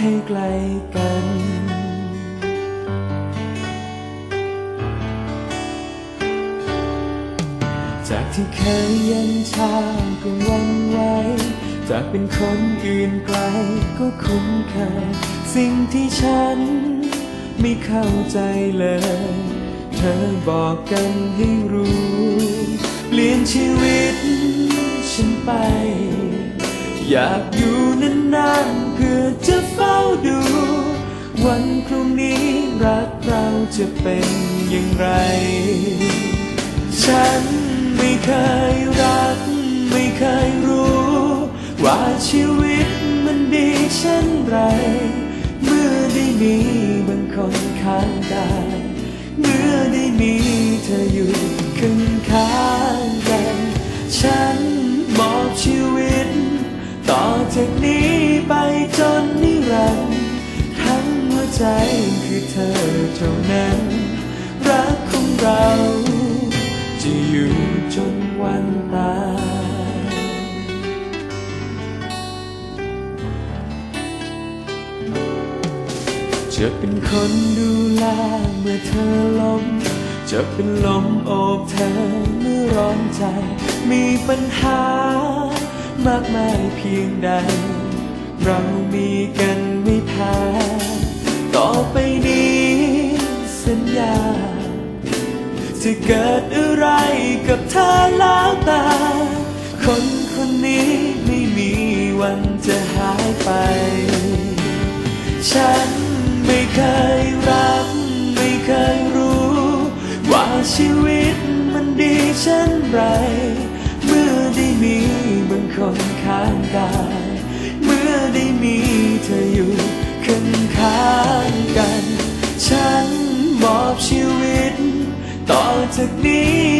ให้ไกลกัน จากที่เคยเย็นชาก็หวันไหวจากเป็นคนอื่นไกลก็คุ้นเคยสิ่งที่ฉันไม่เข้าใจเลย เธอบอกกันให้รู้ เปลี่ยนชีวิตฉันไป อยากอยู่นานๆเพื่อจะ วันพรุ่งนี้รักเราจะเป็นอย่างไร ฉันไม่เคยรัก ไม่เคยรู้ ว่าชีวิตมันดีเช่นไร เมื่อได้มีบางคนข้างกาย ใจคือเธอเท่านั้น รักของเรา จะอยู่จนวันตายจะเป็นคนดูแลเมื่อเธอล้ม จะเป็นลมโอบเธอเมื่อร้อนใจ มีปัญหามากมายเพียงใด เรามีกันไม่แพ้ จะเกิดอะไรกับเธอแล้วแต่คนคนนี้ไม่มีวันจะหายไป ฉันไม่เคยรัก ไม่เคยรู้ ว่าชีวิตมันดีเช่นไร เมื่อได้มีบางคนข้างกาย